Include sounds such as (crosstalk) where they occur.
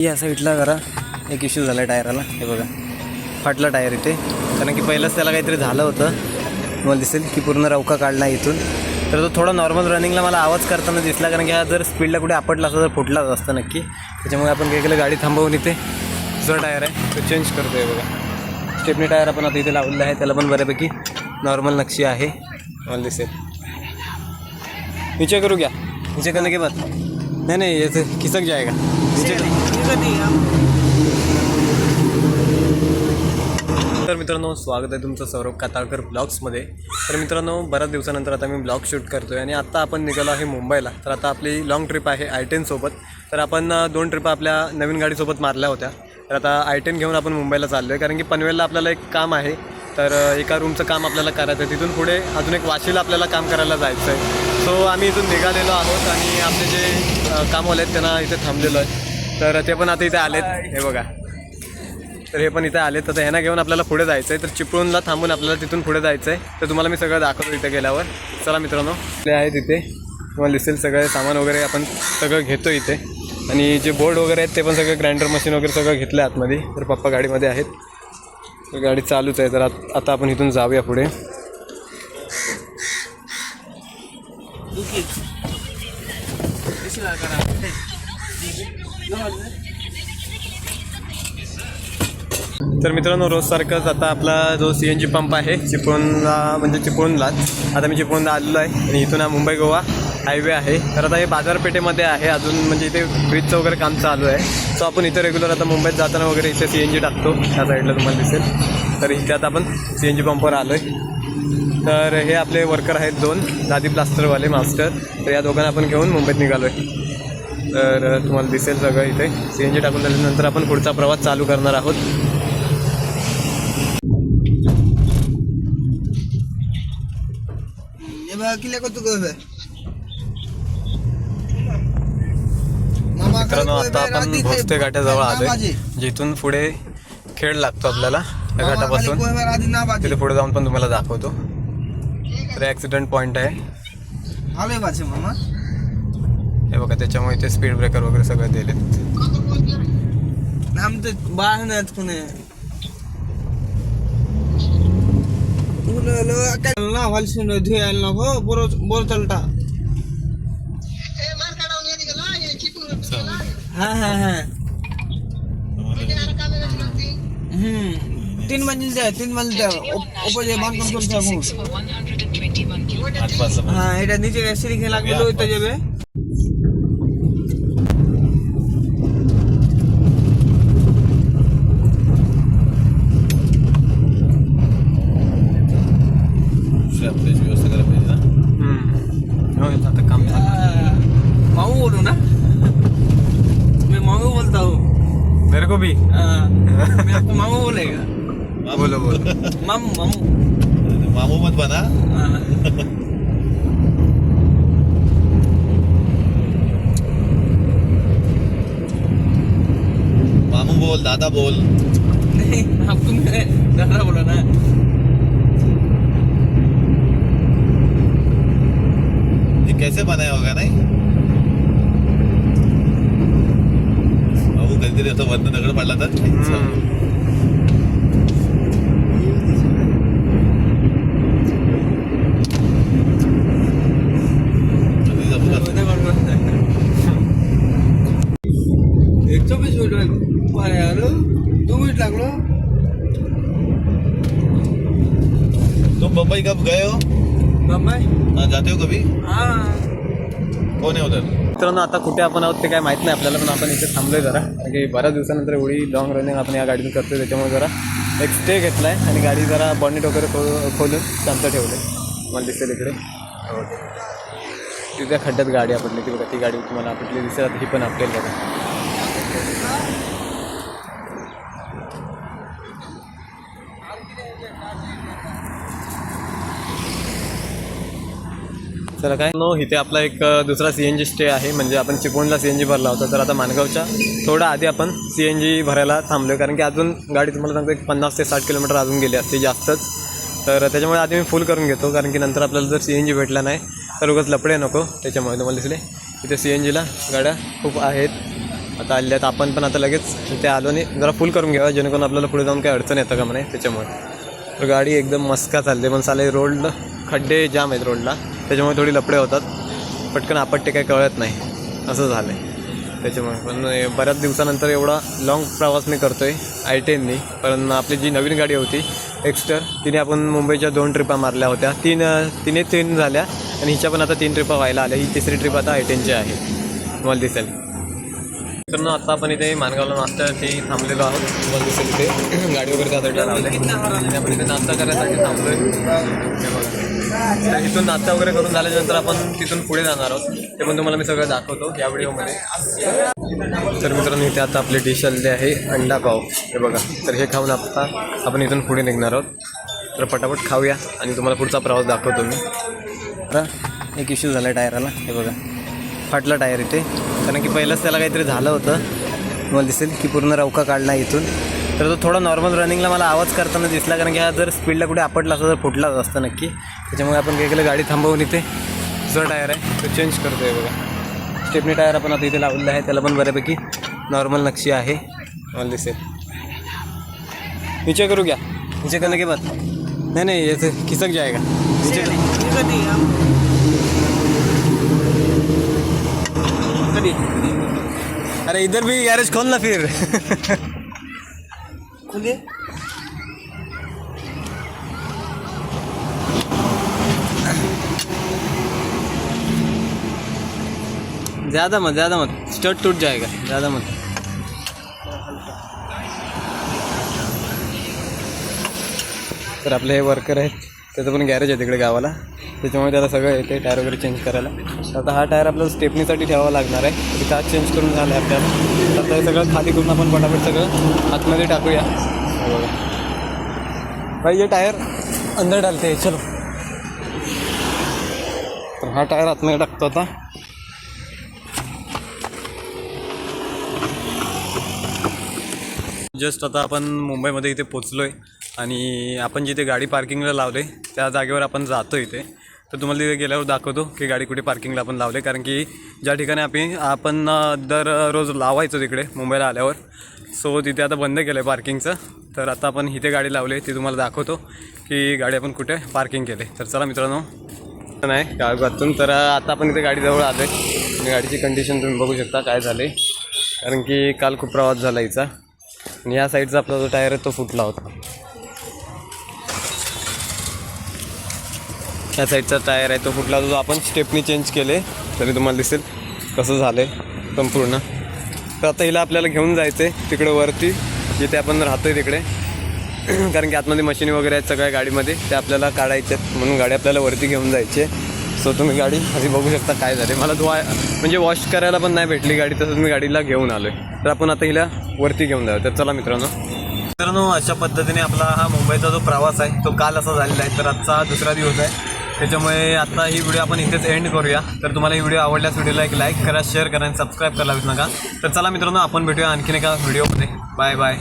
या साईडला जरा एक इश्यू झाला टायराला हे बघा. फाटला टायर इथे. कारण की पहिलंच त्याला काहीतरी झालं होतं. मला दिसेल की पूर्ण रवका काढला इथून. तर तो थोडा नॉर्मल रनिंगला मला आवाज करताना दिसला कारण की हा जर स्पीडला कुठे आपटला असता तर फुटलाच असतं नक्की. त्याच्यामुळे आपण काय केलं गाडी थांबवून इथे जो टायर आहे तो चेंज करतो आहे बघा. स्टेपनी टायर आपण आता इथे लावलेला आहे त्याला पण बऱ्यापैकी नॉर्मल नक्षी आहे. मला दिसेल. नीचे करू घ्या. नीचे करणं के बाद? नाही नाही याचं खिसक जायगा. नीचे तर मित्रांनो स्वागत आहे तुमचं सौरभ काताळकर ब्लॉग्समध्ये. तर मित्रांनो बऱ्याच दिवसानंतर आता मी ब्लॉग शूट करतो आहे आणि आत्ता आपण निघालो आहे मुंबईला. तर आता आपली लाँग ट्रिप आहे आय टेनसोबत तर आपण दोन ट्रिप आपल्या नवीन गाडीसोबत मारल्या होत्या. तर आता आय टेन घेऊन आपण मुंबईला चाललो आहे कारण की पनवेलला आपल्याला एक काम आहे. तर एका रूमचं काम आपल्याला करायचं आहे तिथून पुढे अजून एक वाशीला आपल्याला काम करायला जायचं आहे सो आम्ही इथून निघालेलो आहोत आणि आपले जे कामवाले आहेत त्यांना इथे थांबलेलो आहे. तर ते पण आता इथे आलेत. हे बघा. तर हे पण इथे आले तर ह्यांना घेऊन आपल्याला पुढे जायचं आहे तर चिपळूणला थांबून आपल्याला तिथून पुढे जायचं आहे तर तुम्हाला मी सगळं दाखवतो इथे गेल्यावर. चला मित्रांनो ते आहे तिथे तुम्हाला दिसेल सगळे सामान वगैरे आपण सगळं घेतो इथे. आणि जे बोर्ड वगैरे आहेत ते पण सगळं ग्राइंडर मशीन वगैरे सगळं घेतलं आहे आतमध्ये. तर पप्पा गाडीमध्ये आहेत. तर गाडी चालूच आहे. तर आता आपण इथून जाऊया पुढे. तर मित्रांनो रोजसारखंच आता आपला जो सी एन जी पंप आहे चिपळूणला म्हणजे चिपळूणलाच आता मी चिपळूणला आलेलो आहे आणि इथून हा मुंबई गोवा हायवे आहे. तर आता हे बाजारपेठेमध्ये आहे अजून म्हणजे इथे ब्रिजचं वगैरे काम चालू आहे. सो आपण इथे रेग्युलर आता मुंबईत जाताना वगैरे इथे सी एन जी टाकतो. त्या साईडला तुम्हाला दिसेल. तर इथे आता आपण सी एन जी पंपवर आलो आहे तर हे आपले वर्कर आहेत दोन दादी प्लास्टरवाले मास्टर तर या दोघांना आपण घेऊन मुंबईत निघालो आहे तर तुम्हाला दिसेल सगळं इथे. सी एन जी टाकून झाल्यानंतर आपण पुढचा प्रवास चालू करणार आहोत. मित्रांनो आता आपण भोसते घाटाजवळ आलोय. जिथून पुढे खेळ लागतो आपल्याला त्या घाटापासून. तिथे पुढे जाऊन पण तुम्हाला दाखवतो. तर ॲक्सिडेंट पॉईंट आहे. मामा. हे बघा त्याच्यामुळे इथे स्पीड ब्रेकर वगैरे सगळं दिलेत নাম তো বাহানাত কোনে হলো না ভাল শুনে ধুয়ে আনল গো বড় বড় চালটা হ্যাঁ হ্যাঁ হ্যাঁ হুম তিন मंजिल যায় তিন मंजिल যায় ওপরে যে বাঁধকাম চলছে এখন হ্যাঁ এটা নিচে সিঁড়ি খেয়ে লাগবে ওইটা যাবে बोलू ना। मैं मामू बोलता हूँ। मेरे को भी? हाँ, मैं आपको मामू बोलेगा। बोलो बोलो। मामू मामू। मामू मत बना। हाँ। मामू बोल दादा बोल। नहीं आपको मेरे दादा बोला ना। ये कैसे बनाया होगा नहीं? बाबू कधीतरी असं वरनं दगड पडला तर. एक मिनिट दो मिनिट लागलो तुम मुंबई कब गए हो? बाबाय हाँ, जाते हो कभी? हाँ। कौन है उधर? मित्रांनो आता कुठे आपण आहोत ते काय माहीत नाही. आपल्याला पण आपण इथे थांबलोय जरा. कारण की बऱ्याच दिवसानंतर एवढी लॉंग रनिंग आपण या गाडीतून करतोय त्याच्यामुळे जरा एक स्टे घेतला आहे आणि गाडी जरा बॉन्नेट वगैरे खो खोलून शांत ठेवलं आहे मला दिसेल इकडे. हो. तिथे खड्ड्यात गाडी आपटली. ती बघा ती गाडी तुम्हाला आपटली दिसेल. ही पण आपल्याला चला काय? नो इथे आपला एक दुसरा सी एन जी स्टे आहे. म्हणजे आपण चिपळूणला सी एन जी भरला होता तर आता माणगावच्या थोडा आधी आपण सी एन जी भरायला थांबलो कारण की अजून गाडी तुम्हाला सांगतो एक पन्नास ते साठ किलोमीटर अजून गेली असते जास्तच. तर त्याच्यामुळे आधी मी फुल करून घेतो कारण की नंतर आपल्याला जर सी एन जी भेटला नाही तर उगाच लपडे नको. त्याच्यामुळे तुम्हाला दिसले इथे सी एन जीला गाड्या खूप आहेत. आता आल्यात आहेत आपण पण आता लगेच इथे आलो आणि जरा फुल करून घ्यावा जेणेकरून आपल्याला पुढे जाऊन काही अडचण येतं का म्हणे त्याच्यामुळे. तर गाडी एकदम मस्का चालते पण चालेल रोडला खड्डे जाम आहेत रोडला. त्याच्यामुळे थोडी लपडे होतात. पटकन आपट्टे काही कळत नाही. असं झालं आहे त्याच्यामुळे पण बऱ्याच दिवसानंतर एवढा लाँग प्रवास मी करतो आहे आय टेननी पण आपली जी नवीन गाडी होती एक्स्टर तिने आपण मुंबईच्या दोन ट्रिपा मारल्या होत्या. तीन तिने तीन झाल्या आणि हिच्या पण आता तीन ट्रिपा व्हायला आल्या. ही तिसरी ट्रिप आता आय टेनची आहे. तुम्हाला दिसेल. तर आता आपण इथे मानगावला ते थांबलेलो आहोत. तुम्हाला दिसेल इथे. (clears throat) गाडी वगैरे त्यासाठी लावले आणि आपण इथे नाश्ता करायसाठी थांबलोय. आहे बघा तर इथून नाश्ता वगैरे करून झाल्यानंतर आपण तिथून पुढे जाणार आहोत. ते पण तुम्हाला मी सगळं दाखवतो या व्हिडिओमध्ये. तर मित्रांनो इथे आता आपली डिश आलेली आहे अंडा पाव. हे बघा तर हे खाऊन आता आपण इथून पुढे निघणार आहोत. तर पटापट खाऊया आणि तुम्हाला पुढचा प्रवास दाखवतो मी. एक इश्यू झाला टायराला. हे बघा फाटला टायर इथे. कारण की पहिलंच त्याला काहीतरी झालं होतं. तुम्हाला दिसेल की पूर्ण रवका काढला इथून. तर तो थोडा नॉर्मल रनिंगला मला आवाज करताना दिसला कारण की हा जर स्पीडला कुठे आपटला असता तर फुटलाच असतं नक्की. त्याच्यामुळे आपण काय केलं गाडी थांबवून इथे दुसरा टायर आहे. तो चेंज करतो आहे बघा. स्टेपनी टायर आपण आता इथे लावलेलं आहे. त्याला पण बऱ्यापैकी नॉर्मल नक्षी आहे. मला दिसेल नीचे करू घ्या नीचे करने के बाद? नहीं नहीं ये तो खिसक जाएगा. नीचे अरे इधर भी गैरेज खोल ना फिर. (laughs) खुले ज़्यादा मत ज़्यादा मत. स्टर्ट टूट जाएगा ज़्यादा मत. तर आपले हे वर्कर आहेत त्याचं पण गॅरेज आहे तिकडे गावाला. त्याच्यामुळे त्याला सगळं येते टायर वगैरे चेंज करायला. आता हा टायर आपल्याला स्टेपनीसाठी ठेवावा लागणार आहे. तर का चेंज करून झालं आहे आपल्याला. तर आता हे सगळं खाली करून आपण पटापट सगळं आतमध्ये टाकूया. बघा भाई ये टायर अंदर डालते चलो. तर हा टायर आतमध्ये टाकतो आता. जस्ट आता आपण मुंबईमध्ये इथे पोचलो आहे आणि आपण जिथे गाडी पार्किंगला लावले त्या जागेवर आपण जातो इथे. तर तुम्हाला तिथे गेल्यावर दाखवतो की गाडी कुठे पार्किंगला आपण लावले. कारण की ज्या ठिकाणी आपण आपण दररोज लावायचो तिकडे मुंबईला आल्यावर. सो तिथे आता बंद केलं आहे पार्किंगचं. तर आता आपण इथे गाडी लावली ती तुम्हाला दाखवतो की गाडी आपण कुठे पार्किंग केले. तर चला मित्रांनो. नाही गावातून तर आता आपण इथे गाडीजवळ आलो आहे गाडीची कंडिशन तुम्ही बघू शकता काय झाले कारण की काल खूप प्रवास झाला हिचा आणि या साईडचा आपला जो टायर आहे तो फुटला होता. या साईडचा टायर आहे तो फुटला जो आपण स्टेपनी चेंज केले तरी तुम्हाला दिसेल कसं झालं आहे संपूर्ण. तर आता हिला आपल्याला घेऊन जायचं आहे तिकडे वरती जिथे आपण राहतो आहे तिकडे. (clears throat) कारण की आतमध्ये मशीनी वगैरे आहेत सगळ्या गाडीमध्ये ते आपल्याला काढायचे आहेत म्हणून गाडी आपल्याला वरती घेऊन जायची आहे. सो तुम्ही गाडी आधी बघू शकता काय झाले मला धुवा म्हणजे वॉश करायला पण नाही भेटली गाडी तसंच मी गाडीला घेऊन आलो आहे तर आपण आता हिला वरती घेऊन जाऊ तर चला मित्रांनो. मित्रांनो अशा पद्धतीने आपला हा मुंबईचा जो प्रवास आहे तो काल असा झालेला आहे तर आजचा हा दुसरा दिवस आहे. त्याच्यामुळे आता ही व्हिडिओ आपण इथेच एंड करूया. तर तुम्हाला ही व्हिडिओ आवडल्यास व्हिडिओला एक लाईक करा शेअर करा आणि सबस्क्राईब करायला नका. तर चला मित्रांनो आपण भेटूया आणखीन एका व्हिडिओमध्ये बाय बाय